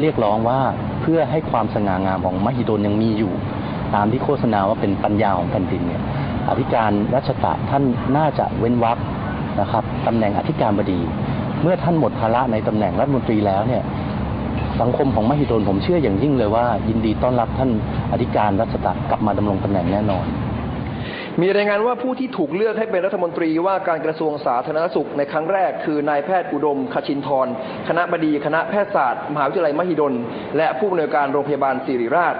เรียกร้องว่าเพื่อให้ความสง่างามของมหิดลยังมีอยู่ ตามที่โฆษณาว่าเป็นปัญญาของแผ่นดินเนี่ยอธิการรัชตะท่านน่าจะเว้นวรรคนะครับตำแหน่งอธิการบดี เมื่อท่านหมดภาระในตำแหน่งรัฐมนตรีแล้วเนี่ยสังคมของมหิดลผมเชื่ออย่างยิ่งเลยว่า ยินดีต้อนรับท่านอธิการรัชตะกลับมาดำรงตำแหน่งแน่นอน มีรายงานว่าผู้ที่ถูกเลือกให้เป็นรัฐมนตรีว่าการกระทรวงสาธารณสุขในครั้งแรก คือนายแพทย์อุดม คชินทร คณะบดีคณะแพทยศาสตร์ มหาวิทยาลัยมหิดล และผู้อำนวยการโรงพยาบาลศิริราช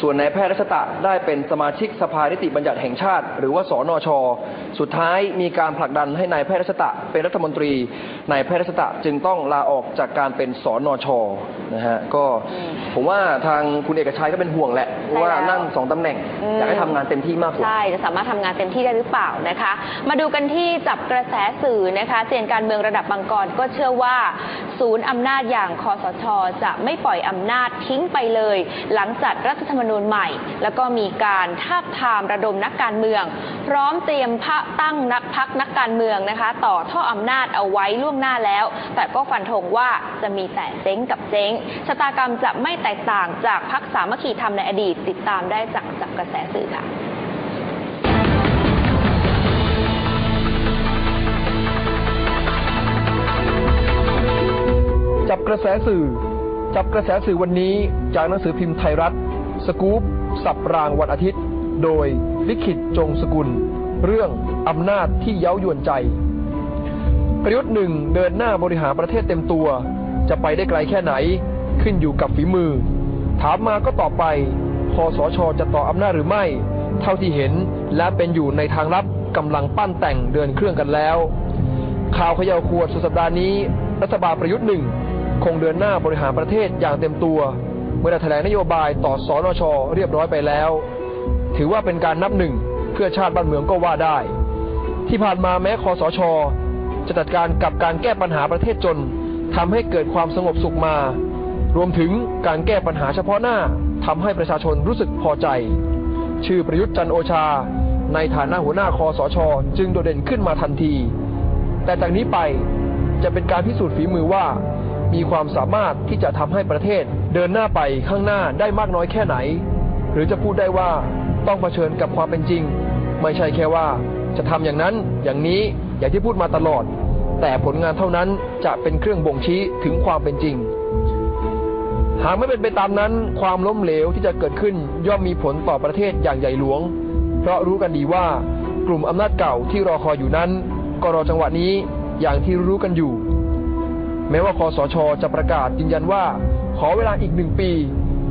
ส่วนนายแพทย์รัชตะได้เป็นสมาชิกสภานิติบัญญัติแห่งชาติ หรือว่าสนชสุดท้ายมีการผลักดันให้นายแพทย์รัชตะเป็นรัฐมนตรีนายแพทย์รัชตะจึงต้องลาออกจากการเป็นสนชนะฮะก็ผมว่าทางคุณเอกชัยก็เป็นห่วงแหละใช่ว่าแล้วนั่งสองตำแหน่งอืมอยากให้ทำงานเต็มที่มากกว่าใช่จะสามารถทำงานเต็มที่ได้หรือเปล่านะคะ มาดูกันที่จับกระแสสื่อนะคะเซียนการเมืองระดับบางกรก็เชื่อว่า ศูนย์อำนาจอย่างคอสช จะไม่ปล่อยอำนาจทิ้งไปเลย หลังจัดรัฐธรรมนูญใหม่ แล้วก็มีการทาบทามระดมนักการเมือง พร้อมเตรียมพระตั้งนักพักนักการเมืองนะคะ ต่อท่ออำนาจเอาไว้ล่วงหน้าแล้ว แต่ก็ฟันธงว่าจะมีแต่เจ๊งกับเจ๊งชะตากรรมจะไม่แตกต่างจากพักสามัคคีธรรมในอดีต ติดตามได้จากจับกระแสสื่อค่ะจับกระแสสื่อ จับกระแสสื่อวันนี้จากหนังสือพิมพ์ไทยรัฐ สกู๊ปสับรางวันอาทิตย์ โดยลิขิตจงสกุล เรื่องอำนาจที่เย้ายวนใจ ประยุทธ์หนึ่งเดินหน้าบริหารประเทศเต็มตัว จะไปได้ไกลแค่ไหน ขึ้นอยู่กับฝีมือ ถามมาก็ตอบไปคอสชจะต่ออำนาจหรือไม่ เท่าที่เห็นและเป็นอยู่ในทางลับกำลังปั้นแต่งเดินเครื่องกันแล้ว ข่าวขย่าวขวดสุดสัปดาห์นี้ รัฐบาลประยุทธ์หนึ่งคงเดินหน้าบริหารประเทศอย่างเต็มตัว เมื่อแถลงนโยบายต่อสอนชเรียบร้อยไปแล้ว ถือว่าเป็นการนับหนึ่งเพื่อชาติบ้านเมืองก็ว่าได้ ที่ผ่านมาแม้คอสช จะจัดการกับการแก้ปัญหาประเทศจนทำให้เกิดความสงบสุขมา รวมถึงการแก้ปัญหาเฉพาะหน้าทำให้ประชาชนรู้สึกพอใจ ชื่อประยุทธ์จันโอชา ในฐานะหัวหน้าคอสช จึงโดดเด่นขึ้นมาทันที แต่จากนี้ไปจะเป็นการพิสูจน์ฝีมือว่า มีความสามารถที่จะทำให้ประเทศเดินหน้าไปข้างหน้าได้มากน้อยแค่ไหน หรือจะพูดได้ว่าต้องเผชิญกับความเป็นจริง ไม่ใช่แค่ว่า จะทำอย่างนั้นอย่างนี้อย่างที่พูดมาตลอด แต่ผลงานเท่านั้นจะเป็นเครื่องบ่งชี้ถึงความเป็นจริง หากไม่เป็นไปตามนั้น ความล้มเหลวที่จะเกิดขึ้นย่อมมีผลต่อประเทศอย่างใหญ่หลวง เพราะรู้กันดีว่ากลุ่มอำนาจเก่าที่รอคอยอยู่นั้นก็รอจังหวะนี้อย่างที่รู้กันอยู่ แม้ว่าคอสช จะประกาศยืนยันว่า ขอเวลาอีกหนึ่งปี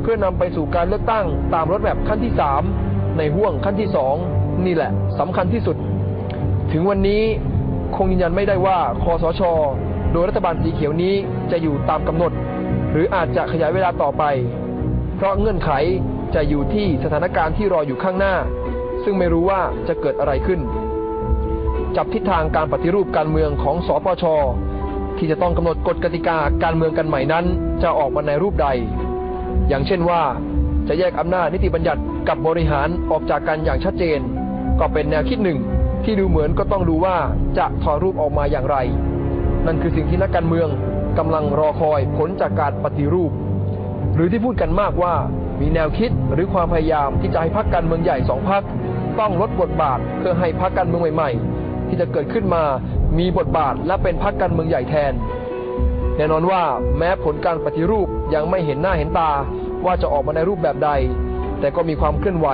เพื่อนำไปสู่การเลือกตั้งตามรถแบบขั้นที่สามในห่วงขั้นที่สองนี่แหละสำคัญที่สุด ถึงวันนี้คงยืนยันไม่ได้ว่าคอสช โดยรัฐบาลสีเขียวนี้จะอยู่ตามกำหนด หรืออาจจะขยายเวลาต่อไป เพราะเงื่อนไขจะอยู่ที่สถานการณ์ที่รออยู่ข้างหน้า ซึ่งไม่รู้ว่าจะเกิดอะไรขึ้น จับทิศทางการปฏิรูปการเมืองของสปช ที่จะต้องกำหนดกฎกติกาการเมืองกันใหม่นั้น จะออกมาในรูปใด อย่างเช่นว่าจะแยกอำนาจนิติบัญญัติกับบริหารออกจากกันอย่างชัดเจน ก็เป็นแนวคิดหนึ่ง ที่ดูเหมือนก็ต้องดูว่าจะถอดรูปออกมาอย่างไร นั่นคือสิ่งที่นักการเมืองกำลังรอคอยผลจากการปฏิรูป หรือที่พูดกันมากว่ามีแนวคิดหรือความพยายามที่จะให้พักการเมืองใหญ่สองพักต้องลดบทบาทเพื่อให้พักการเมืองใหม่ ๆ ที่จะเกิดขึ้นมา มีบทบาทและเป็นพักการเมืองใหญ่แทน แน่นอนว่าแม้ผลการปฏิรูปยังไม่เห็นหน้าเห็นตาว่าจะออกมาในรูปแบบใด แต่ก็มีความเคลื่อนไหว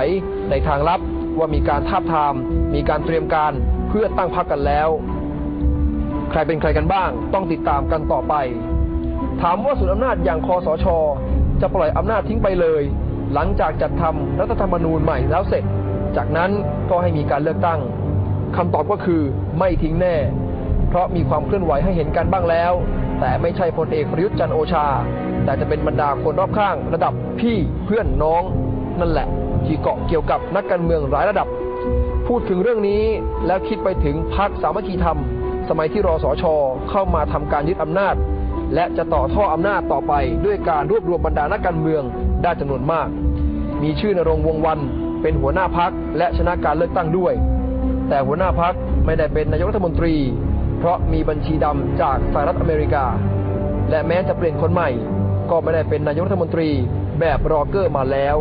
ในทางลับว่ามีการทาบทาม มีการเตรียมการเพื่อตั้งพักกันแล้ว ใครเป็นใครกันบ้าง ต้องติดตามกันต่อไป ถามว่าศูนอำนาจอย่างคอสช จะปล่อยอำนาจทิ้งไปเลย หลังจากจัดทำรัฐธรรมนูญใหม่แล้วเสร็จ จากนั้นก็ให้มีการเลือกตั้งคำตอบก็คือไม่ทิ้งแน่ เพราะมีความเคลื่อนไหวให้เห็นกันบ้างแล้ว แต่ไม่ใช่พลเอกประยุทธ์จันโอชา แต่จะเป็นบรรดาคนรอบข้างระดับพี่เพื่อนน้อง นั่นแหละ ที่เกาะเกี่ยวกับนักการเมืองหลายระดับ พูดถึงเรื่องนี้แล้วคิดไปถึงพักสามัคคีธรรม สมัยที่รอสอชอเข้ามาทำการยึดอำนาจ และจะต่อท่ออำนาจต่อไปด้วยการรวบรวมบรรดานักการเมืองได้จำนวนมาก มีชื่อนรงวงวันเป็นหัวหน้าพักและชนะการเลือกตั้งด้วย แต่หัวหน้าพักไม่ได้เป็นนายกรัฐมนตรี เพราะมีบัญชีดำจากสหรัฐอเมริกา และแม้จะเปลี่ยนคนใหม่ ก็ไม่ได้เป็นนายกรัฐมนตรีแบบรอเกอร์มาแล้ว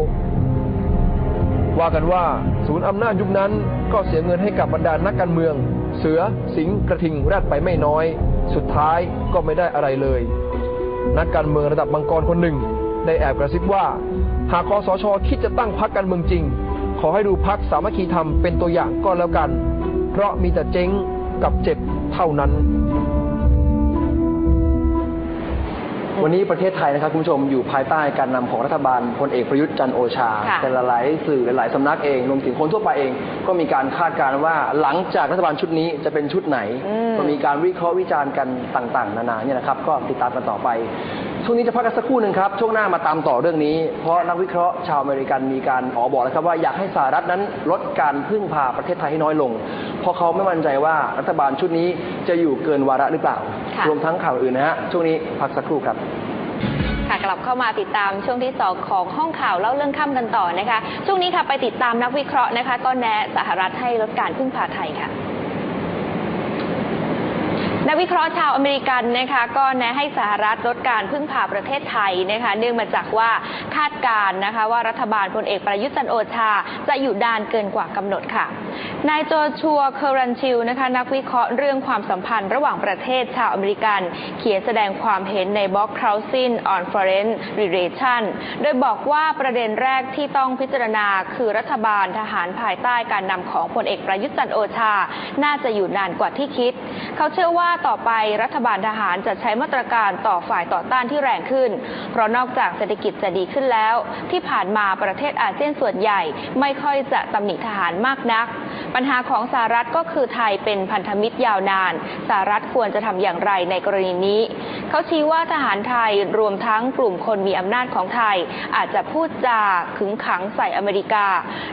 ว่ากันว่าศูนย์อำนาจยุคนั้นก็เสียเงินให้กับบรรดานักการเมือง เสือ สิงกระทิงแรดไปไม่น้อย สุดท้ายก็ไม่ได้อะไรเลย นักการเมืองระดับมังกรคนหนึ่ง ได้แอบกระซิบว่า หากคอสชคิดจะตั้งพรรคการเมืองจริง ขอให้ดูพรรคสามัคคีธรรมเป็นตัวอย่างก็แล้วกัน เพราะมีแต่เจ๊ง กับเจ็บเท่านั้น วันนี้ประเทศไทยนะครับคุณผู้ชมอยู่ภายใต้การนำของรัฐบาลพลเอกประยุทธ์จันทร์โอชา ค่ะ แต่หลายๆสื่อหลายๆสำนักเองรวมถึงคนทั่วไปเอง ก็มีการคาดการณ์ว่าหลังจากรัฐบาลชุดนี้จะเป็นชุดไหน อืม ก็มีการวิเคราะห์วิจารณ์กันต่าง ๆ นานาเนี่ยนะครับ ก็ติดตามกันต่อไป ช่วงนี้จะพักกันสักครู่หนึ่งครับ ช่วงหน้ามาตามต่อเรื่องนี้ เพราะนักวิเคราะห์ชาวอเมริกันมีการออกบอกแล้วครับว่าอยากให้สหรัฐนั้นลดการพึ่งพาประเทศไทยให้น้อยลง เพราะเขาไม่มั่นใจว่ารัฐบาลชุดนี้จะอยู่เกินวาระหรือเปล่าค่ะรวมทั้งข่าวอื่นนะฮะ ช่วงนี้พักสักครู่ครับค่ะกลับเข้ามาติดตามช่วงที่สองของห้องข่าวเล่าเรื่องค่ำกันต่อนะคะ ช่วงนี้ค่ะไปติดตามนักวิเคราะห์นะคะ ก็แนะสหรัฐให้ลดการพึ่งพาไทยค่ะ นักวิเคราะห์ชาวอเมริกันนะคะก็แนะให้สหรัฐลดการพึ่งพาประเทศไทยนะคะ เนื่องมาจากว่าคาดการณ์นะคะ ว่ารัฐบาลพลเอกประยุทธ์จันโอชา จะอยู่ดานเกินกว่ากำหนดค่ะ นายโจชัวเคอรันชิลนะคะนักวิเคราะห์เรื่องความสัมพันธ์ระหว่างประเทศชาวอเมริกัน เขียนแสดงความเห็นในบล็อก Crossing on Foreign Relation โดยบอกว่าประเด็นแรกที่ต้องพิจารณาคือรัฐบาลทหารภายใต้การนำของพลเอกประยุทธ์จันโอชา น่าจะอยู่นานกว่าที่คิด เขาเชื่อว่าต่อไปรัฐบาลทหารจะใช้มาตรการต่อฝ่ายต่อต้านที่แรงขึ้น เพราะนอกจากเศรษฐกิจจะดีขึ้นแล้ว ที่ผ่านมาประเทศอาเซียนส่วนใหญ่ไม่ค่อยจะตำหนิทหารมากนัก ปัญหาของสหรัฐก็คือไทยเป็นพันธมิตรยาวนานสหรัฐควรจะทำอย่างไรในกรณีนี้ เขาชี้ว่าทหารไทยรวมทั้งกลุ่มคนมีอำนาจของไทย อาจจะพูดจาขึงขังใส่อเมริกา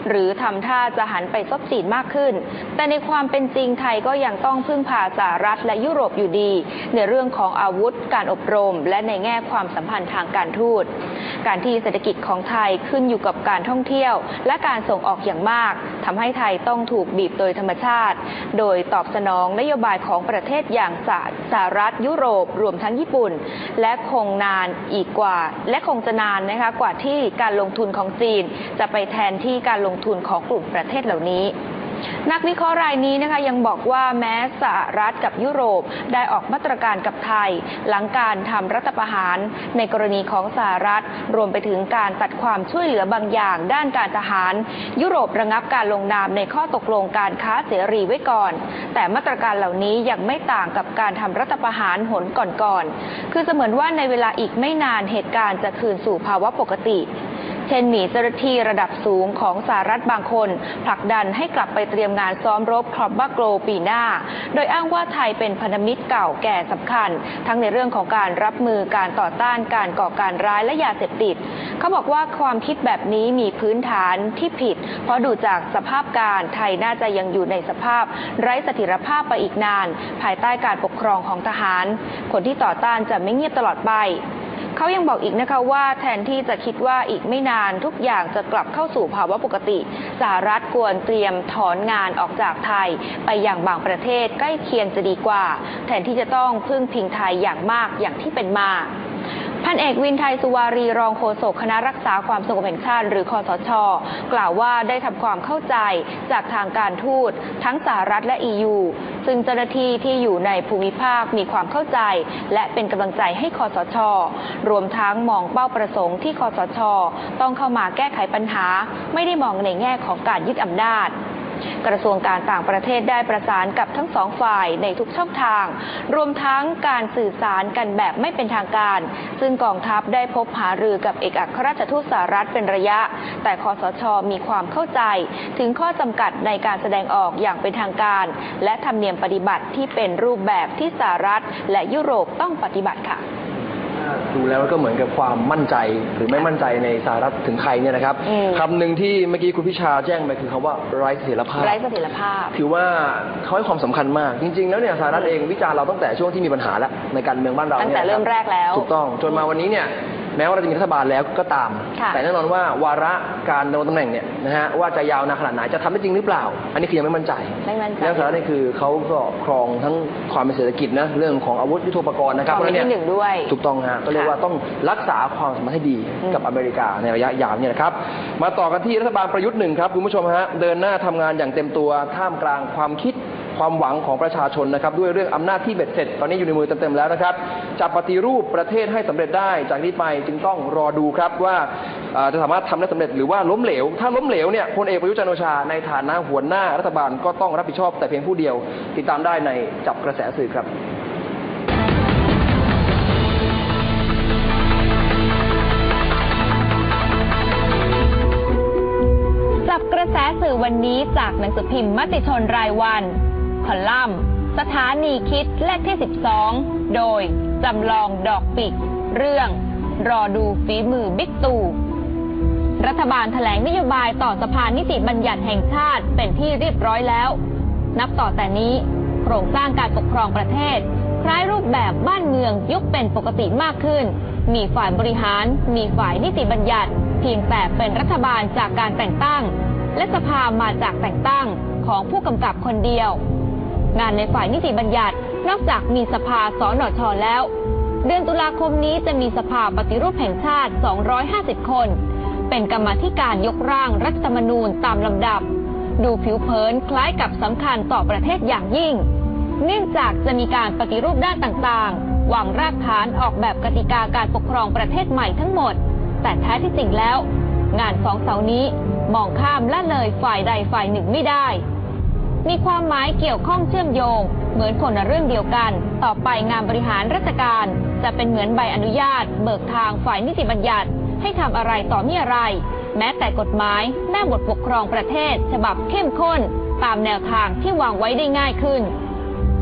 หรือทำท่าจะหันไปซบจีนมากขึ้น แต่ในความเป็นจริงไทยก็ยังต้องพึ่งพาสหรัฐและยุโรปอยู่ดี ในเรื่องของอาวุธการอบรม และในแง่ความสัมพันธ์ทางการทูตการที่เศรษฐกิจของไทยขึ้นอยู่กับการท่องเที่ยว และการส่งออกอย่างมากทำให้ไทยต้องถูกบีบโดยธรรมชาติ โดยตอบสนองนโยบายของประเทศอย่างสหสหรัฐยุโรปรวมทั้งญี่ปุ่น และคงนานอีกกว่า และคงจะนานนะคะกว่าที่การลงทุนของจีน จะไปแทนที่การลงทุนของกลุ่มประเทศเหล่านี้ นักวิเคราะห์รายนี้นะคะยังบอกว่าแม้สหรัฐกับยุโรปได้ออกมาตรการกับไทย หลังการทำรัฐประหารในกรณีของสหรัฐ รวมไปถึงการตัดความช่วยเหลือบางอย่างด้านการทหาร ยุโรประงับการลงนามในข้อตกลงการค้าเสรีไว้ก่อน แต่มาตรการเหล่านี้ยังไม่ต่างกับการทำรัฐประหารหนก่อนๆคือเสมือนว่าในเวลาอีกไม่นานเหตุการณ์จะคืนสู่ภาวะปกติ เช่นมีเจ้าหน้าที่ระดับสูงของสหรัฐบางคน ผลักดันให้กลับไปเตรียมงานซ้อมรบครอบบาโกลปีหน้า โดยอ้างว่าไทยเป็นพันธมิตรเก่าแก่สำคัญ ทั้งในเรื่องของการรับมือการต่อต้านการก่อการร้ายและยาเสพติด เขาบอกว่าความคิดแบบนี้มีพื้นฐานที่ผิด เพราะดูจากสภาพการไทยน่าจะยังอยู่ในสภาพ ไร้สถิรภาพไปอีกนาน ภายใต้การปกครองของทหาร คนที่ต่อต้านจะไม่เงียบตลอดไป เขายังบอกอีกนะคะว่าแทนที่จะคิดว่าอีกไม่นานทุกอย่างจะกลับเข้าสู่ภาวะปกติ สหรัฐควรเตรียมถอนงานออกจากไทย ไปอย่างบางประเทศใกล้เคียงจะดีกว่า แทนที่จะต้องพึ่งพิงไทยอย่างมากอย่างที่เป็นมา พันเอกวินไทยสุวารีรองโฆษกคณะรักษาความสงบแห่งชาติ หรือคอสช กล่าวว่าได้ทำความเข้าใจจากทางการทูตทั้งสหรัฐและ EU ซึ่งเจ้าหน้าที่ที่อยู่ในภูมิภาคมีความเข้าใจ และเป็นกำลังใจให้คอสช รวมทั้งมองเป้าประสงค์ที่คอสช ต้องเข้ามาแก้ไขปัญหา ไม่ได้มองในแง่ของการยึดอำนาจ กระทรวงการต่างประเทศได้ประสานกับทั้งสองฝ่ายในทุกช่องทาง รวมทั้งการสื่อสารกันแบบไม่เป็นทางการ ซึ่งกองทัพได้พบหารือกับเอกอัครราชทูตสหรัฐเป็นระยะ แต่คอสชมีความเข้าใจ ถึงข้อจำกัดในการแสดงออกอย่างเป็นทางการ และธรรมเนียมปฏิบัติที่เป็นรูปแบบที่สหรัฐและยุโรปต้องปฏิบัติค่ะ ดูแล้วก็เหมือนกับความมั่นใจหรือไม่มั่นใจในสหรัฐถึงไทยเนี่ยนะครับอืม คำหนึ่งที่เมื่อกี้คุณพิชาแจ้งไปคือคำว่าไร้เสถียรภาพ ไร้เสถียรภาพ ถือว่าเขาให้ความสำคัญมาก จริง ๆ แล้วเนี่ยสหรัฐเองวิจารณ์เราตั้งแต่ช่วงที่มีปัญหาแล้วในการเมืองบ้านเราตั้งแต่นี่ยนะคบเริ่มแรกแล้ว ถูกต้องจนมาวันนี้เนี่ย แม้ว่าเราจะมีรัฐบาลแล้วก็ตาม ค่ะแต่แน่นอนว่าวาระการดำรงตำแหน่งเนี่ยนะฮะว่าจะยาวนานขนาดไหนจะทำได้จริงหรือเปล่า อันนี้คือยังไม่มั่นใจไม่มั่นใจ แล้วสาระนี่คือเขาก็ครองทั้งความเป็นเศรษฐกิจนะเรื่องของอาวุธยุทโธปกรณ์นะครับครองเป็นเพราะฉะที่หนึ่งด้วย ถูกต้องฮะก็เรียกว่าต้องรักษาความสัมพันธ์ให้ดีอืม กับอเมริกาในระยะยาวเนี่ยนะครับมาต่อกันที่รัฐบาลประยุทธ์หนึ่งครับคุณผู้ชมฮะเดินหน้าทำงานอย่างเต็มตัวท่ามกลางความคิด ความหวังของประชาชนนะครับ ด้วยเรื่องอำนาจที่เบ็ดเสร็จ ตอนนี้อยู่ในมือเต็มๆแล้วนะครับจะปฏิรูปประเทศให้สำเร็จได้ จากนี้ไปจึงต้องรอดูครับว่าจะสามารถทำได้สำเร็จหรือว่าล้มเหลว ถ้าล้มเหลวเนี่ยพลเอกประยุทธ์จันทร์โอชาในฐานะหัวหน้ารัฐบาลก็ต้องรับผิดชอบแต่เพียงผู้เดียว ติดตามได้ในจับกระแสสื่อครับจับกระแสสื่อวันนี้จากหนังสือพิมพ์มติชนรายวัน อลัมน์ สถานีคิดเลขที่ 12 โดย จำลองดอกปิก เรื่อง รอดูฝีมือบิ๊กตู่ รัฐบาลแถลงนโยบายต่อสภานิติบัญญัติแห่งชาติเป็นที่เรียบร้อยแล้ว นับต่อแต่นี้ โครงสร้างการปกครองประเทศ คล้ายรูปแบบบ้านเมืองยุคเป็นปกติมากขึ้น มีฝ่ายบริหาร มีฝ่ายนิติบัญญัติเพียงแต่เป็นรัฐบาลจากการแต่งตั้ง และสภามาจากแต่งตั้งของผู้กำกับคนเดียว งานในฝ่ายนิติบัญญัติ นอกจากมีสภาสนชแล้ว เดือนตุลาคมนี้จะมีสภาปฏิรูปแห่งชาติ 250 คน เป็นกรรมธิการยกร่างรัฐธรรมนูญตามลำดับ ดูผิวเผินคล้ายกับสำคัญต่อประเทศอย่างยิ่ง เนื่องจากจะมีการปฏิรูปด้านต่างๆวางรากฐานออกแบบกติกาการปกครองประเทศใหม่ทั้งหมด แต่แท้ที่จริงแล้ว งานสองเสานี้มองข้ามละเลยฝ่ายใดฝ่ายหนึ่งไม่ได้ มีความหมายเกี่ยวข้องเชื่อมโยง เหมือนคนละเรื่องเดียวกัน ต่อไปงานบริหารราชการ จะเป็นเหมือนใบอนุญาต เบิกทางฝ่ายนิติบัญญัติ ให้ทำอะไรต่อมีอะไร แม้แต่กฎหมายแม่บทปกครองประเทศ ฉบับเข้มข้น ตามแนวทางที่วางไว้ได้ง่ายขึ้น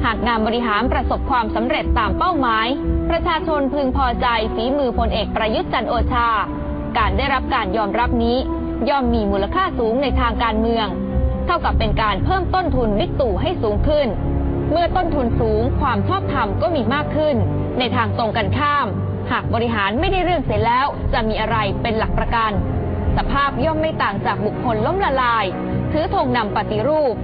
หากงานบริหารประสบความสำเร็จตามเป้าหมาย ประชาชนพึงพอใจฝีมือพลเอกประยุทธ์จันโอชา การได้รับการยอมรับนี้ ย่อมมีมูลค่าสูงในทางการเมือง เท่ากับเป็นการเพิ่มต้นทุนบิ๊กตู่ให้สูงขึ้น เมื่อต้นทุนสูงความชอบธรรมก็มีมากขึ้น ในทางตรงกันข้าม หากบริหารไม่ได้เรื่องเสียแล้ว จะมีอะไรเป็นหลักประกัน สภาพย่อมไม่ต่างจากบุคคลล้มละลาย ถือธงนำปฏิรูป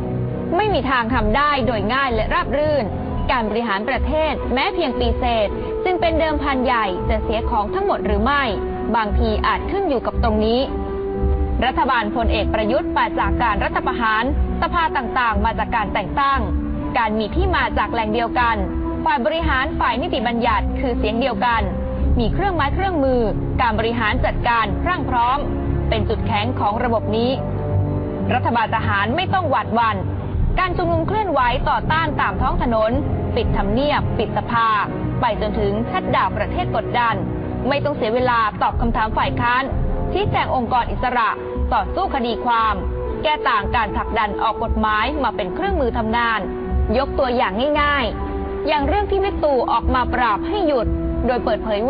ไม่มีทางทำได้โดยง่ายและราบรื่น การบริหารประเทศแม้เพียงปีเศษจึงเป็นเดิมพันใหญ่จะเสียของทั้งหมดหรือไม่ บางทีอาจขึ้นอยู่กับตรงนี้ รัฐบาลพลเอกประยุทธ์มาจากการรัฐประหาร สภาต่างๆ มาจากการแต่งตั้ง การมีที่มาจากแหล่งเดียวกัน ฝ่ายบริหารฝ่ายนิติบัญญัติคือเสียงเดียวกัน มีเครื่องไม้เครื่องมือ การบริหารจัดการพรั่งพร้อม เป็นจุดแข็งของระบบนี้ รัฐบาลทหารไม่ต้องหวาดวัน การชุมนุมเคลื่อนไหวต่อต้านตามท้องถนน ปิดทำเนียบ ปิดสภา ไปจนถึงชัดดาวประเทศกดดัน ไม่ต้องเสียเวลาตอบคำถามฝ่ายค้านชี้แจงองค์กรอิสระ ต่อสู้คดีความ แก้ต่างการผลักดันออกกฎหมายมาเป็นเครื่องมือทำงาน ยกตัวอย่างง่าย ๆ อย่างเรื่องที่วิกตู่ออกมาปราบให้หยุด โดยเปิดเผยว่า